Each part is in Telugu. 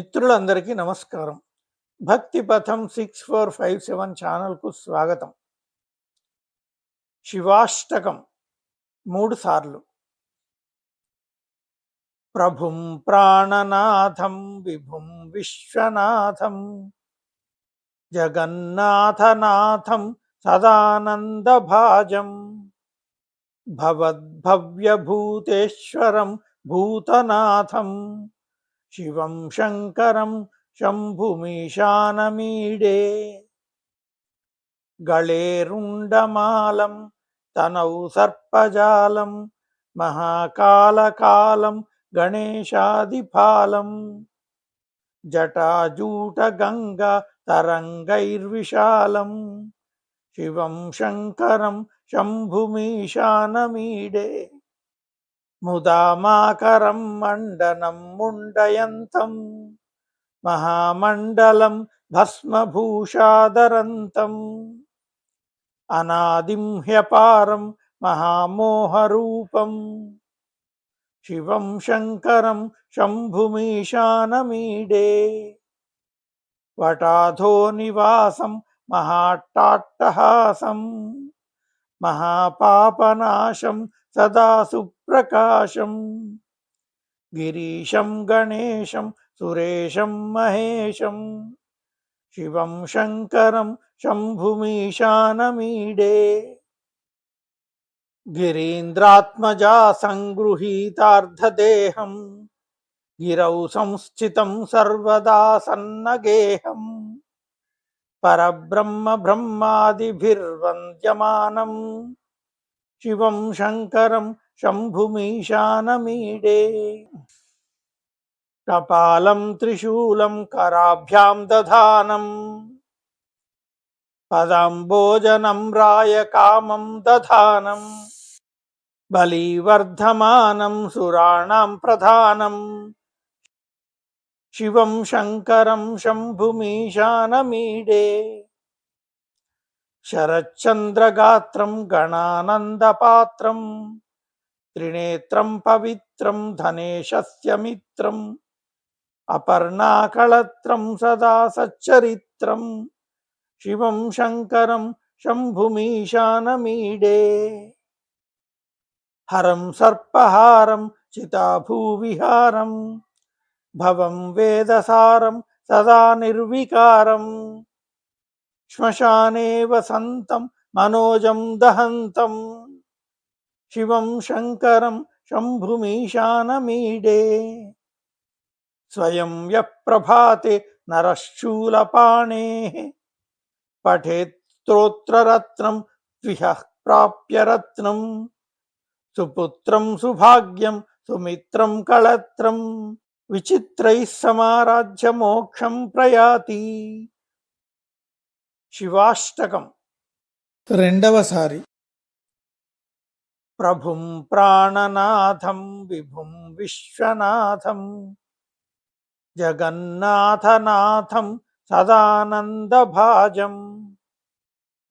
మిత్రులందరికీ నమస్కారం. భక్తి పథం సిక్స్ ఫోర్ ఫైవ్ సెవెన్ ఛానల్కు స్వాగతం. శివాష్టకం మూడు సార్లు. ప్రభుం ప్రాణనాథం విభుం విశ్వనాథం జగన్నాథనాథం సదానందభాజం భవద్భవ్యభూతేశ్వరం భూతనాథం శివం శంకరం శంభుమీశానమీడే. గళేరుండమాలం తనౌ సర్పజాలం మహాకాళకాలం గణేశాదిఫాలం. జటాజూటగంగ తరంగైర్విశాలం శివం శంకరం శంభుమీశానమీడే. ముదామాకరం మండనం ముండయంతం మహామండలం భస్మభూషాదరంతం అనాదిం హ్యపారం మహామోహరూపం శివం శంకరం శంభుమీశానమీడే వటాధో నివాసం మహాట్టాట్టహాసం మహాపాపనాశం సదా సుప్రకాశం గిరీశం గణేశం సురేశం మహేశం శివం శంకరం శంభుమీశానమీడే గిరీంద్రాత్మజా సంగృహీతార్ధదేహం గిరౌ సంస్థితం సర్వదా సన్నగేహం పరబ్రహ్మ బ్రహ్మాదిభిర్వంద్యమానం శివం శంకరం శంభుమీశానమీడే కపాలం త్రిశూలం కరాభ్యాం దధానం పదాంబోజనం రాయ కామం దధానం బలీవర్ధమానం సురాణాం ప్రధానం శివం శంకరం శంభుమీశానమీడే శరచంద్రగాత్రం గణానందపాత్రం త్రినేత్రం పవిత్రం ధనేశస్య మిత్రం అపర్ణాకళత్రం సదా సచ్చరిత్రం శివం శంకరం శంభుమీశానమీడే. హరం సర్పహారం చితాభూవిహారం భవం వేదసారం సదా నిర్వికారం. శ్మశానే వసంతం మనోజం దహంతం. శివం శంకరం శంభుమీశానమీడే. స్వయం వ్యప్రభాతి నరశూలపాణే పఠేత్రోత్రరత్నం ద్విహ ప్రాప్య రత్నం. సుపుత్రం సుభాగ్యం సుమిత్రం కళత్రం. విచిత్రై సమారాధ్య మోక్షం ప్రయాతి. శివాష్టకం. రెండవసారి. ప్రభుం ప్రాణనాథం విభుం విశ్వనాథం జగన్నాథనాథం సదానందభాజం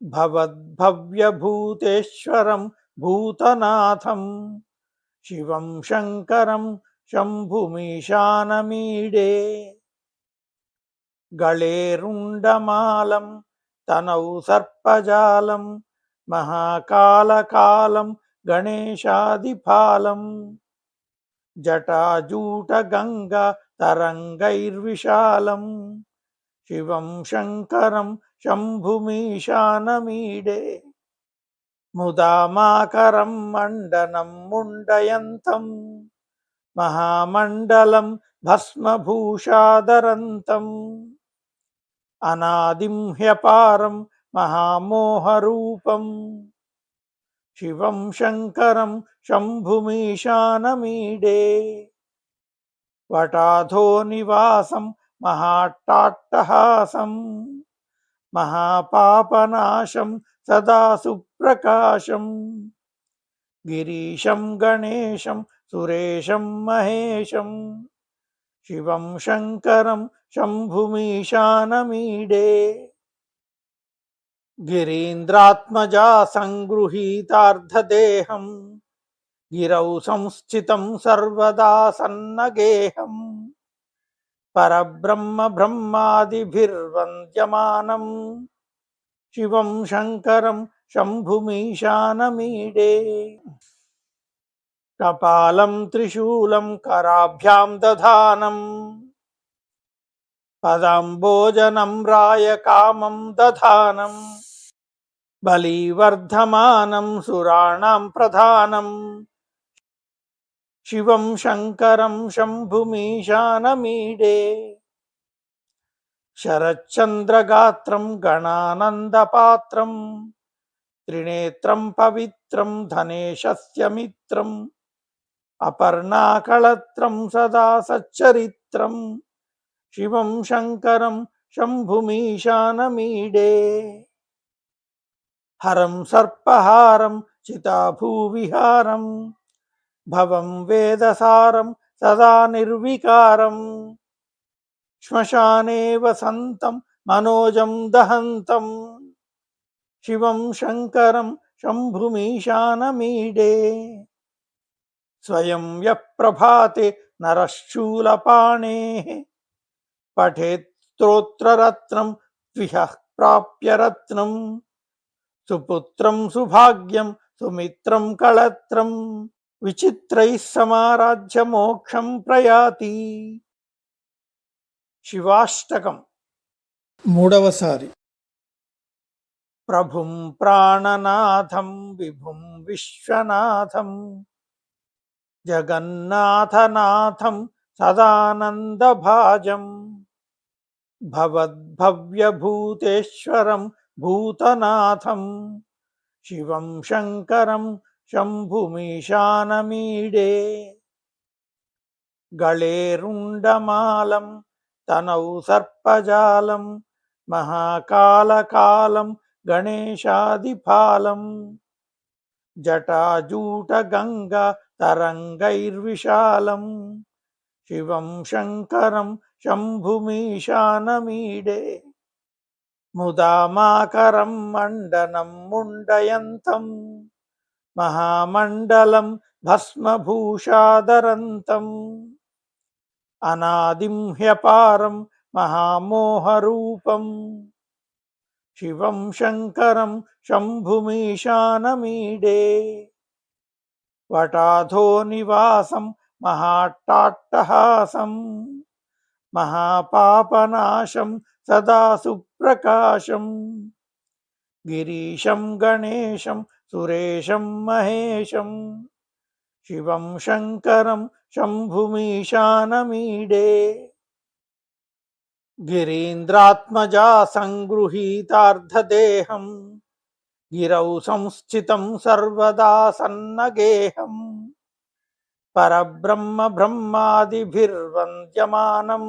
భవద్భవ్యభూతేశ్వరం భూతనాథం శివం శంకరం శంభుమీశానమీడే గళేరుండమాలం తనౌ సర్పజాలం మహాకాలకాలం గణేశాదిపాలం జటాజూటగంగ తరంగైర్విశాలం. శివం శంకరం శంభుమీశానమీడే. ముదామాకరం మండనం ముండయంతం. మహామండలం భస్మభూషాదరంతం. అనాదిం హ్యపారం మహామోహరూపం. శివం శంకరం శంభుమీశానమీడే. వటాధో నివాసం మహాట్టాట్టహాసం. మహాపాపనాశం సదా సుప్రకాశం. గిరీశం గణేశం సురేశం మహేశం. శివం శంకరం శంభుమీశానమీడే. గిరీంద్రాత్మజా సంగృహీతార్ధదేహం గిరౌ సంస్థితం సర్వదా సన్నగేహం పరబ్రహ్మ బ్రహ్మాదిభిర్వంద్యమానం శివం శంకరం శంభుమీశానమీడే కపాలం త్రిశూలం కరాభ్యాం దధానం పదాంబోజనం రాయ కామం దధానం బలీవర్ధమానం సురాణం ప్రధానం. శివం శంకరం శంభుమీశానమీడే. శరచంద్రగాత్రం గణానందపాత్రం. త్రినేత్రం పవిత్రం ధనేశస్య మిత్రం అపర్ణాకళత్రం సదా సచ్చరిత్రం శివం శంకరం శంభుమీశానమీడే. హరం సర్పహారం చితాభూవిహారం భవం వేదసారం సదా నిర్వికారం శ్మశానే వసంతం మనోజం దహంతం శివం శంకరం శంభుమీశానమీడే స్వయం యప్రభాతే నరశూలపాణే పఠేత్ స్తోత్రరత్నం ద్విహ ప్రాప్య రత్నం సుపుత్రం సుభాగ్యం సుమిత్రం కళత్రం విచిత్రైः సమారాధ్య మోక్షం ప్రయాతి. శివాష్టకం. మూడవసారి. ప్రభుం ప్రాణనాథం విభుం విశ్వనాథం జగన్నాథనాథం సదానందభాజం భవద్భవ్యభూతేశ్వరం భూతనాథం శివం శంకరం శంభుమీశానమీడే. గళేరుండమాలం తనౌ సర్పజాలం మహాకాళకాలం గణేశాదిఫాలం. జటాజూటగంగా తరంగైర్విశాలం శివం శంకరం శంభుమీశానమీడే. ముదామాకరం మండనం ముండయంతం మహామండలం భస్మభూషాదరంతం అనాదిం హ్యపారం మహామోహరూపం శివం శంకరం శంభుమీశానమీడే వటాధో నివాసం మహాట్టాట్టహాసం మహాపాపనాశం సదా సుప్రకాశం గిరీశం గణేశం సురేశం మహేశం శివం శంకరం శంభుమీశానమీడే గిరీంద్రాత్మజా సంగృహీతార్ధదేహం గిరౌ సంస్థితం సర్వదా సన్నగేహం పరబ్రహ్మ బ్రహ్మాదిభిర్వంద్యమానం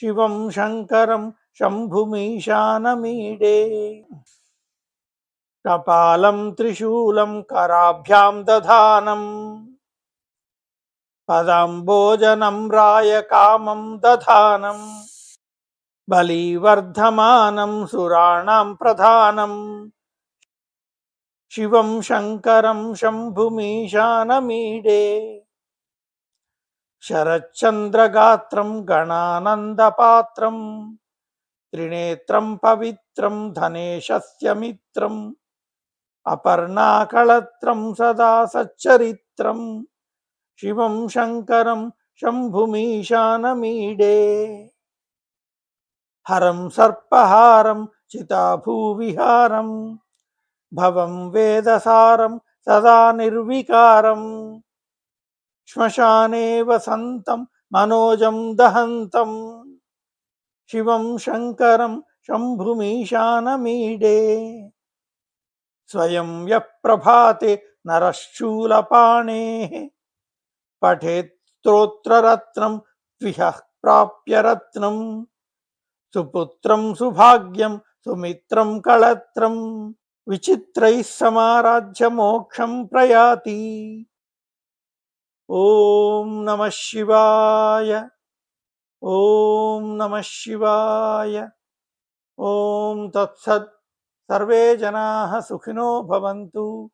శివం శంకరం శంభుమీశానమీడే. కపాలం త్రిశూలం కరాభ్యాం దధానం. పదంబోజనం రాయ కామం దధానం. బలీవర్ధమానం సురాణం ప్రధానం. శివం శంకరం శంభుమీశానమీడే. శరచంద్రగాత్రం గణానందపాత్రం త్రినేత్రం పవిత్రం ధనేశస్య మిత్రం అపర్ణాకళత్రం సదా సచ్చరిత్రం శివం శంకరం శంభుమీశానమీడే హరం సర్పహారం చితాభూవిహారం భవం వేదసారం సదా నిర్వికారం శ్మశానే వసంతం మనోజం దహంతం. శివం శంకరం శంభుమీశానమీడే. స్వయం యప్రభాతే నరశూలపాణే. పఠేత్ స్తోత్రరత్నం ద్విహ ప్రాప్య రత్నం. సుపుత్రం సుభాగ్యం సుమిత్రం కళత్రం. విచిత్రైः సమారాధ్య మోక్షం ప్రయాతి. ओम नमः शिवाय। ओम नमः शिवाय। ओम तत्सत् सर्वे जनाः सुखिनो भवन्तु।